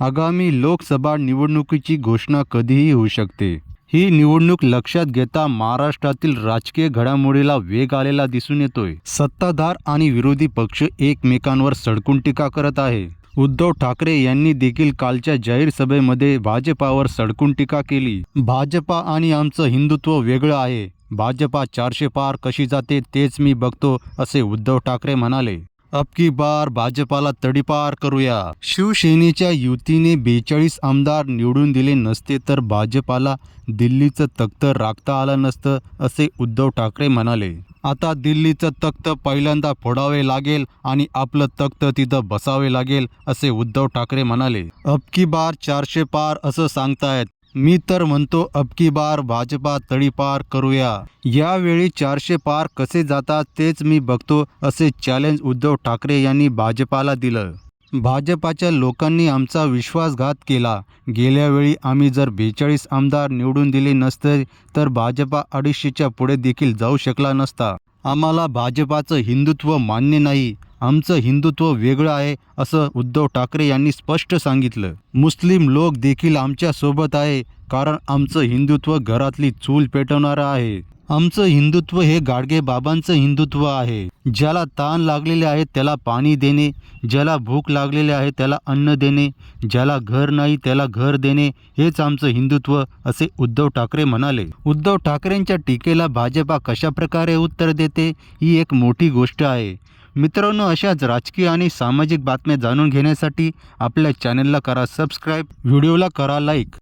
आगामी लोकसभा निवडणुकीची घोषणा कधीही होऊ शकते. ही निवडणूक लक्षात घेता महाराष्ट्रातील राजकीय घडामोडीला वेग आलेला दिसून येतोय. सत्ताधार आणि विरोधी पक्ष एकमेकांवर सडकून टीका करत आहे. उद्धव ठाकरे यांनी देखील कालच्या जाहीर सभेमध्ये भाजपावर सडकून टीका केली. भाजपा आणि आमचं हिंदुत्व वेगळं आहे. भाजपा चारशे पार कशी जाते तेच मी बघतो असे उद्धव ठाकरे म्हणाले. अबकी बार भाजपाला तडीपार करूया. शिवसेनेच्या युतीने बेचाळीस आमदार निवडून दिले नसते तर भाजपाला दिल्लीचं तख्त राखता आलं नसतं असे उद्धव ठाकरे म्हणाले. आता दिल्लीचं तख्त पहिल्यांदा फोडावे लागेल आणि आपलं तख्त तिथं बसावे लागेल असे उद्धव ठाकरे म्हणाले. अबकी बार चारशे पार असं सांगतायत. मी तर म्हणतो अबकी बार भाजपा तडीपार करूया. यावेळी चारशे पार कसे जातात तेच मी बघतो असे चॅलेंज उद्धव ठाकरे यांनी भाजपाला दिलं. भाजपाच्या लोकांनी आमचा विश्वासघात केला. गेल्या वेळी आम्ही जर बेचाळीस आमदार निवडून दिले नसते तर भाजपा अडीचशेच्या पुढे देखील जाऊ शकला नसता. आम्हाला भाजपाचं हिंदुत्व मान्य नाही. आमचं हिंदुत्व वेगळं आहे असं उद्धव ठाकरे यांनी स्पष्ट सांगितलं. मुस्लिम लोक देखील आमच्यासोबत आहे कारण आमचं हिंदुत्व घरातली चूल पेटवणारं आहे. आमचं हिंदुत्व हे गाडगे बाबांचं हिंदुत्व आहे. ज्याला ताण लागलेले आहे त्याला पाणी देणे ज्याला भूक लागलेले आहे त्याला अन्न देणे ज्याला घर नाही त्याला घर देणे हेच आमचं हिंदुत्व असे उद्धव ठाकरे म्हणाले. उद्धव ठाकरेंच्या टीकेला भाजपा कशा प्रकारे उत्तर देते ही एक मोठी गोष्ट आहे. मित्रांनो अशाच राजकीय आणि सामाजिक बातम्या जाणून घेण्यासाठी आपल्या चॅनलला करा सबस्क्राईब व्हिडिओला करा लाईक